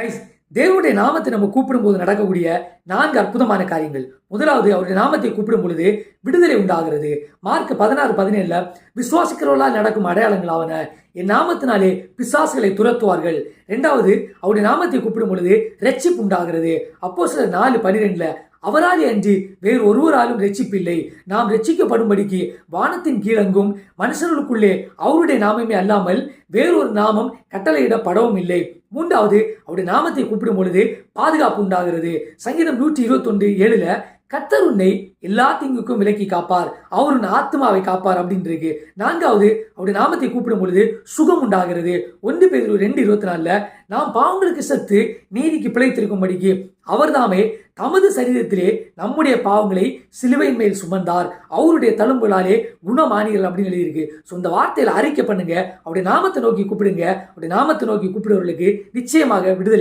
Guys தேவனுடைய நாமத்தை நம்ம கூப்பிடும்போது நடக்கக்கூடிய நான்கு அற்புதமான காரியங்கள். முதலாவது அவருடைய நாமத்தை கூப்பிடும் பொழுது விடுதலை உண்டாகிறது. மார்க் பதினாறு பதினேழுல விசுவாசிக்கிறவர்களால் நடக்கும் அடையாளங்கள் ஆவன. என் நாமத்தினாலே பிசாசுகளை துரத்துவார்கள். இரண்டாவது அவருடைய நாமத்தை கூப்பிடும் பொழுது ரட்சிப்பு உண்டாகிறது. அப்போ சில நாலு பனிரெண்டுல அவராலே அன்றி வேறு ஒருவராலும் ரட்சிப்பில்லை. நாம் ரட்சிக்கப்படும்படிக்கு வானத்தின் கீழங்கும் மனுஷர்களுக்குள்ளே அவருடைய நாமமே அல்லாமல் வேறொரு நாமம் கட்டளையிடப்படவும் இல்லை மூன்றாவது அவருடைய நாமத்தை கூப்பிடும் பொழுது பாதுகாப்பு உண்டாகிறது. சங்கீதம் நூற்றி இருபத்தொன்று ஏழுல கத்தர் உன்னை எல்லா தீங்குக்கும் விலக்கி காப்பார். அவர் உன் ஆத்மாவை காப்பார் அப்படின்னு இருக்கு நான்காவது அவருடைய நாமத்தை கூப்பிடும் பொழுது சுகம் உண்டாகிறது. ஒன்று பேர் ரெண்டு இருபத்தி நாலில் நாம் பாவங்களுக்கு சத்து நீதிக்கு பிழைத்திருக்கும்படிக்கு அவர்தாமே தமது சரீரத்திலே நம்முடைய பாவங்களை சிலுவையின் மேல் சுமந்தார். அவருடைய தழும்புகளாலே குணமானிகள் அப்படின்னு எழுதியிருக்கு. ஸோ இந்த வார்த்தையில் அறிக்கை பண்ணுங்க. அவருடைய நாமத்தை நோக்கி கூப்பிடுங்க. அவருடைய நாமத்தை நோக்கி கூப்பிடுவர்களுக்கு நிச்சயமாக விடுதலை